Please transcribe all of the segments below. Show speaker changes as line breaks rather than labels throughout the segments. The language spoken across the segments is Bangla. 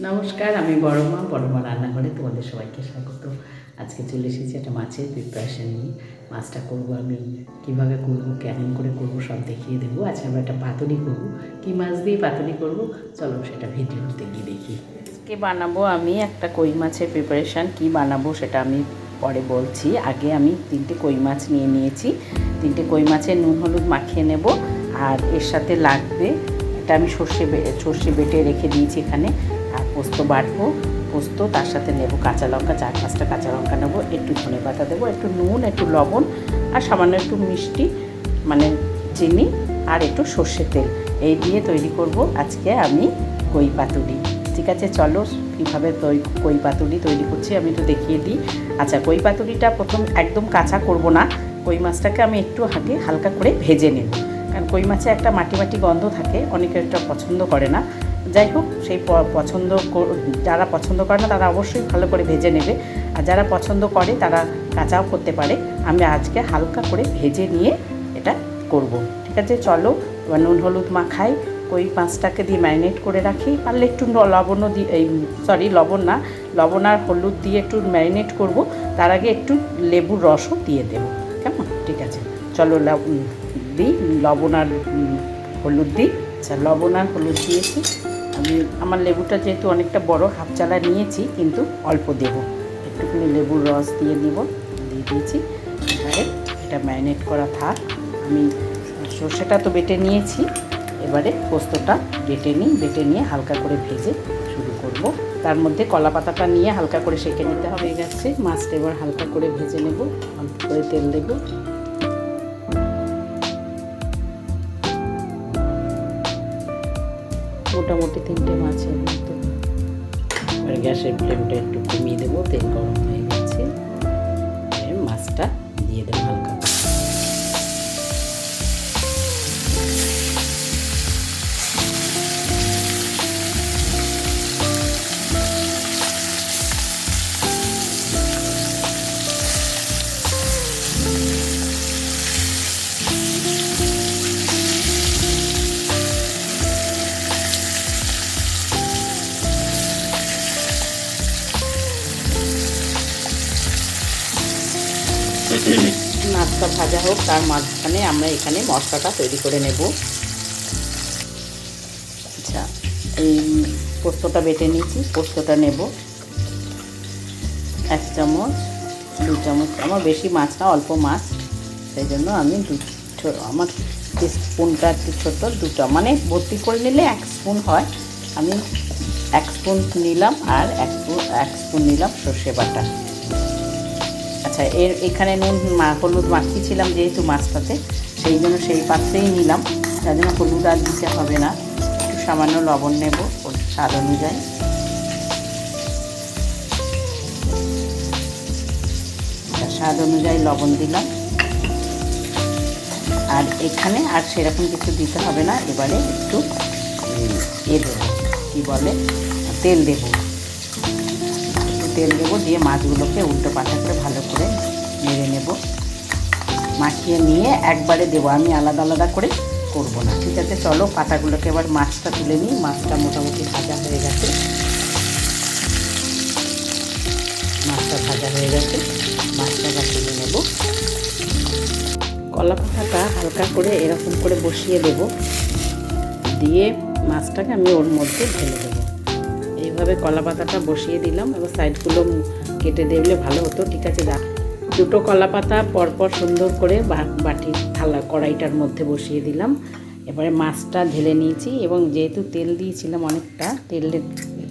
নমস্কার, আমি বড় মা বড় মা রান্নাঘরে তোমাদের সবাইকে স্বাগত। আজকে চলে এসেছি একটা মাছের প্রিপারেশান নিয়ে। মাছটা করব আমি, কীভাবে করব, কেমন করে করব সব দেখিয়ে দেবো। আজকে আমরা একটা পাতুরি করব। কি মাছ দিয়ে পাতুরি করব? চলো সেটা ভিডিওতে গিয়ে দেখি। আজকে বানাবো আমি একটা কই মাছের প্রিপারেশান কি বানাবো সেটা আমি পরে বলছি। আগে আমি তিনটে কই মাছ নিয়ে নিয়েছি। তিনটে কই মাছের নুন হলুদ মাখিয়ে নেব। আর এর সাথে লাগবে, এটা আমি সর্ষে সর্ষে বেটে রেখে দিয়েছি এখানে। পোস্ত বাটবো, পোস্ত, তার সাথে নেব কাঁচা লঙ্কা, চার পাঁচটা কাঁচা লঙ্কা নেব, একটু ধনে পাতা দেবো, একটু নুন, একটু লবণ, আর সামান্য একটু মিষ্টি মানে চিনি আর একটু সর্ষের তেল। এই দিয়ে তৈরি করব আজকে আমি কই পাতুরি। ঠিক আছে, চলো কীভাবে তৈ, কই পাতুরি তৈরি করছি, আমি তো দেখিয়ে দিই। আচ্ছা কই পাতুরিটা প্রথম একদম কাঁচা করব না, কই মাছটাকে আমি একটু আগে হালকা করে ভেজে নেব। কারণ কই মাছে একটা মাটি মাটি গন্ধ থাকে, অনেকে এটা পছন্দ করে না। যাই হোক, সেই পছন্দ যারা পছন্দ করে না, তারা অবশ্যই ভালো করে ভেজে নেবে। আর যারা পছন্দ করে, তারা কাঁচাও করতে পারে। আমি আজকে হালকা করে ভেজে নিয়ে এটা করব। ঠিক আছে? চলো, এবার নুন, হলুদ মাখাই। ওই মাছটাকে দিয়ে ম্যারিনেট করে রাখি। পারলে একটু লবণও দিয়ে এই, সরি, লবণ না, লবণ আর হলুদ দিয়ে একটু ম্যারিনেট করব। তার আগে একটু লেবুর রসও দিয়ে দেবো। কেমন? ঠিক আছে। চলো দিই, লবণ আর হলুদ দিই। আচ্ছা লবণ আর হলুদ দিয়েছি। আমার লেবুটা যেহেতু অনেকটা বড়, হাফ চালা নিয়েছি, কিন্তু অল্প দেবো। একটুখানি লেবুর রস দিয়ে দিব, দিয়ে দিয়েছি। এবারে এটা ম্যারিনেট করা থাক। আমি সর্ষেটা তো বেটে নিয়েছি। এবারে পোস্তটা বেটে নিই, বেটে নিয়ে হালকা করে ভেজে শুরু করব। তার মধ্যে কলা পাতাটা নিয়ে হালকা করে সেঁকে নিতে হবে গেছে মাছটা এবার হালকা করে ভেজে নেব, অল্প করে তেল দেবো। মোটামুটি তিনটে মাছের মতো। এবার গ্যাসের ফ্লেমটা একটু কমিয়ে দেবো, তেল গরম হয়ে গেছে। মাছটা দিয়ে দেবো মাছটা ভাজা হোক, তার মাঝখানে আমরা এখানে মশলাটা তৈরি করে নেব। আচ্ছা এই পোস্তটা বেটে নিয়েছি, পোস্তটা নেব। এক চামচ, দু চামচ, আমার বেশি মাছ না, অল্প মাছ। সেই জন্য আমি দু আমার স্পুনটা একটু ছোটো, দুটো মানে ভর্তি করে নিলে এক স্পুন হয়। আমি এক স্পুন নিলাম আর এক স্পুন এক স্পুন নিলাম সর্ষে বাটা। আচ্ছা এর এখানে নুন হলুদ মাখিয়েছিলাম যেহেতু মাছটাতে সেই জন্য সেই পাত্রেই নিলাম। তার জন্য হলুদ আর দিতে হবে না। একটু সামান্য লবণ নেব ওর স্বাদ অনুযায়ী। স্বাদ অনুযায়ী লবণ দিলাম। আর এখানে আর সেরকম কিছু দিতে হবে না। এবারে একটু এ দেবো কী বলে? তেল দেবো। তেল দেবো, দিয়ে মাছগুলোকে উল্টো পাল্টা করে ভালো করে নেড়ে নেব। মাখিয়ে নিয়ে একবারে দেবো, আমি আলাদা আলাদা করে করব না। ঠিক আছে, চলো পাতাগুলোকে এবার মাছটা তুলে নিই। মাছটা মোটামুটি ভাজা হয়ে গেছে। মাছটা ভাজা হয়ে গেছে। মাছটা তুলে নেব। কলা পাতাটা হালকা করে এরকম করে বসিয়ে দেব। দিয়ে মাছটাকে আমি ওর মধ্যে ঢেলে দেবো। এইভাবে কলা পাতাটা বসিয়ে দিলাম এবার সাইডগুলো কেটে দিলে ভালো হতো। ঠিক আছে, যা দুটো কলা পাতা পরপর সুন্দর করে বাটি থালা কড়াইটার মধ্যে বসিয়ে দিলাম। এবারে মাছটা ঢেলে নিয়েছি এবং যেহেতু তেল দিয়েছিলাম অনেকটা তেলের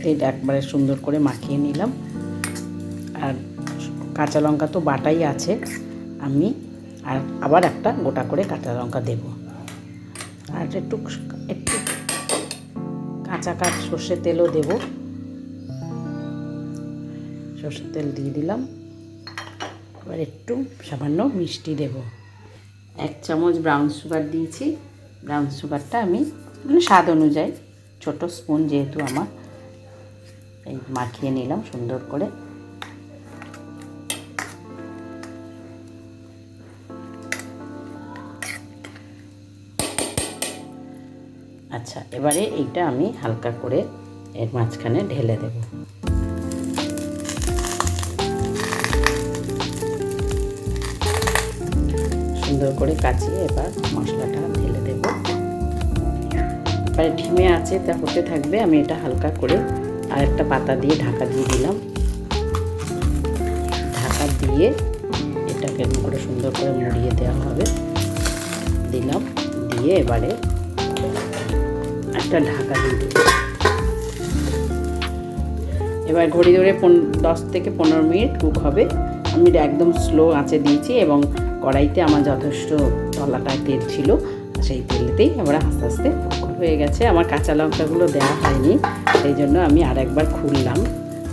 তেল একবারে সুন্দর করে মাখিয়ে নিলাম। আর কাঁচা লঙ্কা তো বাটাই আছে, আমি আর আবার একটা গোটা করে কাঁচা লঙ্কা দেব। আর একটু একটু কাঁচা কাঁচ সর্ষের তেলও দেব। সর্ষের তেল দিয়ে দিলাম। এবার একটু সামান্য মিষ্টি দেব। এক চামচ ব্রাউন সুগার দিয়েছি। ব্রাউন সুগারটা আমি মানে স্বাদ অনুযায়ী ছোট স্পুন যেহেতু আমার, এই মাখিয়ে নিলাম সুন্দর করে। আচ্ছা এবারে এইটা আমি হালকা করে এর মাঝখানে ঢেলে দেব। সুন্দর করে কাচিয়ে এবার মশলাটা ঢেলে দেব। এবার ঢিমে আছে, তা হতে থাকবে। আমি এটা হালকা করে আর একটা পাতা দিয়ে ঢাকা দিয়ে দিলাম। ঢাকা দিয়ে এটাকে করে সুন্দর করে মুড়িয়ে দেওয়া হবে। দিলাম, দিয়ে এবারে একটা ঢাকা দিয়ে দিলাম এবার ঘড়ি ধরে দশ থেকে পনেরো মিনিট কুক হবে। আমি একদম স্লো আঁচে দিয়েছি এবং কড়াইতে আমার যথেষ্ট তলাটা তেল ছিল, সেই তেলেতেই এবার আস্তে আস্তে হয়ে গেছে। আমার কাঁচা লঙ্কাগুলো দেওয়া হয়নি, সেই জন্য আমি আর একবার খুললাম।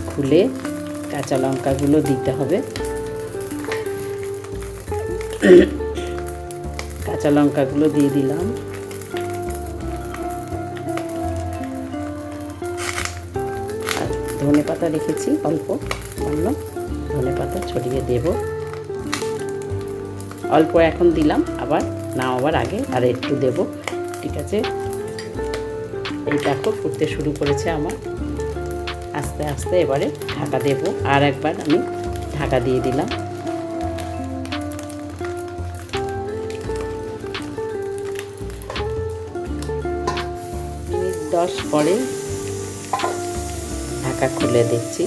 খুলে কাঁচা লঙ্কাগুলো দিতে হবে। কাঁচা লঙ্কাগুলো দিয়ে দিলাম। আর ধনে পাতা রেখেছি অল্প, অন্য ধনে পাতা ছড়িয়ে দেব। অল্প এখন দিলাম, আবার নামাবার আগে আর একটু দেব, ঠিক আছে? এই দেখো ফুটতে শুরু করেছে আমার। আস্তে আস্তে এবারে ঢাকা দেব, আর একবার আমি ঢাকা দিয়ে দিলাম। দশ পরে ঢাকা খুলে দেখছি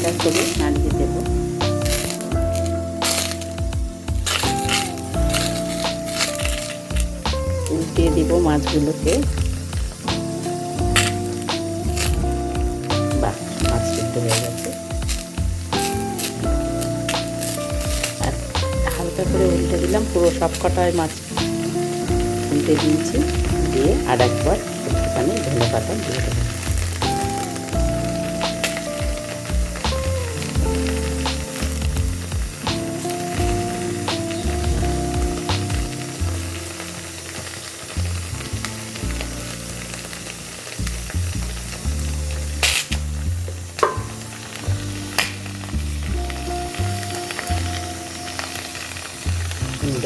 হালকা করে নাড়িয়ে দেব। উল্টিয়ে দিব মাছগুলোকে। মাছ হয়ে গেছে। আর হালকা করে উল্টে দিলাম, পুরো সব কটায় মাছ উল্টে দিয়েছি। দিয়ে আর একবার একটুখানি ধনে পাতা দিয়ে দেবো।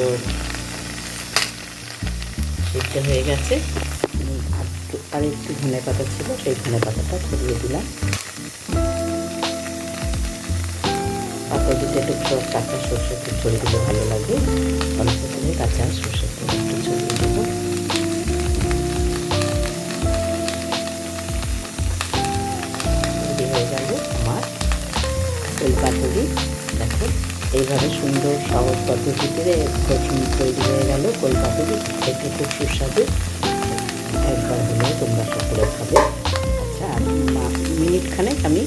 সুন্দর সিদ্ধ হয়ে গেছে। আর একটু ধনে পাতা ছিল, সেই ধনে পাতাটা ছড়িয়ে দিলাম। পাতা দিতে একটু কাঁচা সর্ষের তেল ছড়িয়ে দিলে ভালো লাগে। অল্প করে কাঁচা সর্ষের একটু ছড়িয়ে দেবো। হয়ে গেল আমার ওই পাতুরি দেখো। এইভাবে সুন্দর সহজ পদ্ধতিতে তৈরি হয়ে গেল কলকাতাতে খেতে খুব সুস্বাদু। একবার হলেও তোমরা সকলে খাবে। আচ্ছা মিনিট খানেক আমি